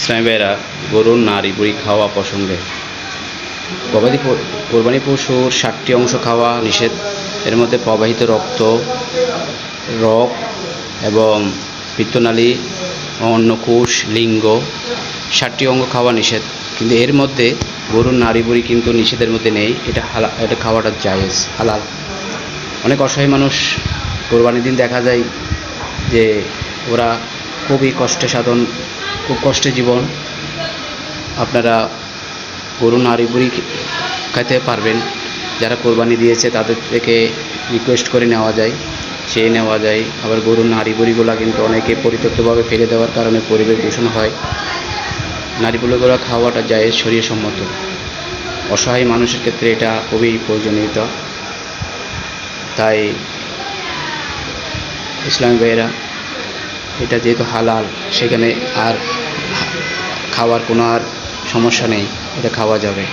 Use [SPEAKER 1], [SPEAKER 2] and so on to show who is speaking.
[SPEAKER 1] ইসলামী গরুর নারী বুড়ি খাওয়া প্রসঙ্গে। গবাদি কোরবানি পশুর ষাটটি অংশ খাওয়া নিষেধ। এর মধ্যে প্রবাহিত রক্ত রক এবং পিত্তনালী অন্নকোষ লিঙ্গ ষাটটি অঙ্গ খাওয়া নিষেধ। কিন্তু এর মধ্যে গরুর নারী বুড়ি কিন্তু নিষেধের মধ্যে নেই। এটা হালা, এটা খাওয়াটা জায়েজ, হালাল। অনেক অসহায় মানুষ কোরবানির দিন দেখা যায় যে ওরা খুবই কষ্টে সাধন, খুব কষ্টে জীবন আপনারা গরু, নারী, বুড়ি খাইতে পারবেন। যারা কোরবানি দিয়েছে তাদের থেকে রিকোয়েস্ট করে নেওয়া যায় চেয়ে নেওয়া যায়। আবার গরুর নারী, বুড়িগুলো কিন্তু অনেকে পরিত্যক্তভাবে ফেলে দেওয়ার কারণে পরিবেশ দূষণ হয়। নারী, বুড়িগুলো খাওয়াটা যায় শরীর সম্মত অসহায় মানুষের ক্ষেত্রে এটা খুবই প্রয়োজনীয়তা। তাই ইসলামী ভাইয়েরা এটা যেহেতু হালাল সেখানে আর খাওয়ার কোনো আর সমস্যা নেই এটা খাওয়া যাবে।